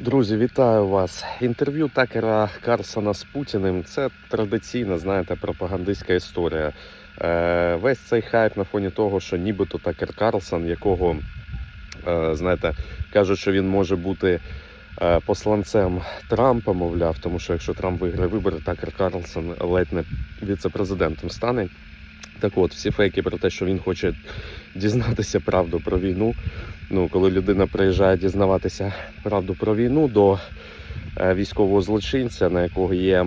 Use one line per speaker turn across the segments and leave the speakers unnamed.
Друзі, вітаю вас. Інтерв'ю Такера Карсона з Путіним це традиційна, знаєте, пропагандистська історія. Е, весь цей хайп на фоні того, що нібито Такер Карлсон, якого, е, знаєте, кажуть, що він може бути е, посланцем Трампа, мовляв, тому що якщо Трамп виграє вибори, Такер Карлсон ледь не віце-президентом стане. Так от, всі фейки про те, що він хоче дізнатися правду про війну. Ну, коли людина приїжджає дізнаватися правду про війну до е, військового злочинця, на якого є, е,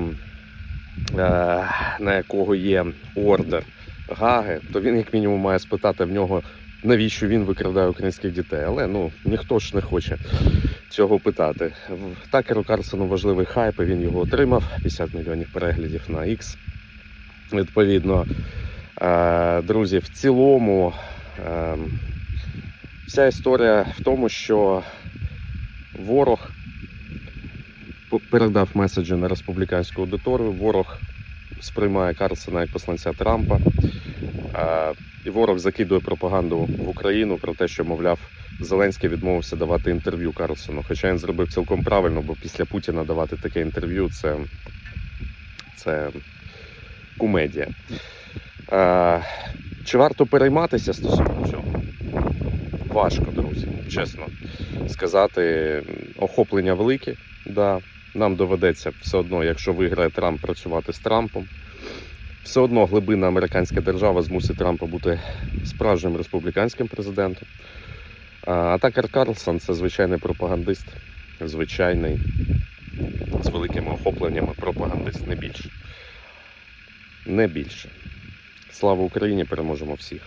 на якого є ордер Гаги, то він як мінімум має спитати в нього, навіщо він викрадає українських дітей. Але ну ніхто ж не хоче цього питати. Такеру Карсону важливий хайп, і він його отримав. 50 мільйонів переглядів на X. Відповідно, друзі, в цілому. Е, Вся історія в тому, що ворог передав меседжі на республіканську аудиторію. Ворог сприймає Карлсона як посланця Трампа. І ворог закидує пропаганду в Україну про те, що, мовляв, Зеленський відмовився давати інтерв'ю Карлсону. Хоча він зробив цілком правильно, бо після Путіна давати таке інтерв'ю це, це кумедія. А, Чи варто перейматися стосовно цього? Важко, друзі, чесно сказати. Охоплення велике. Да. Нам доведеться все одно, якщо виграє Трамп, працювати з Трампом. Все одно глибинна американська держава змусить Трампа бути справжнім республіканським президентом. А а Такер Карлсон це звичайний пропагандист, звичайний, з великими охопленнями пропагандист, не більше. Не більше. Слава Україні! Переможемо всіх!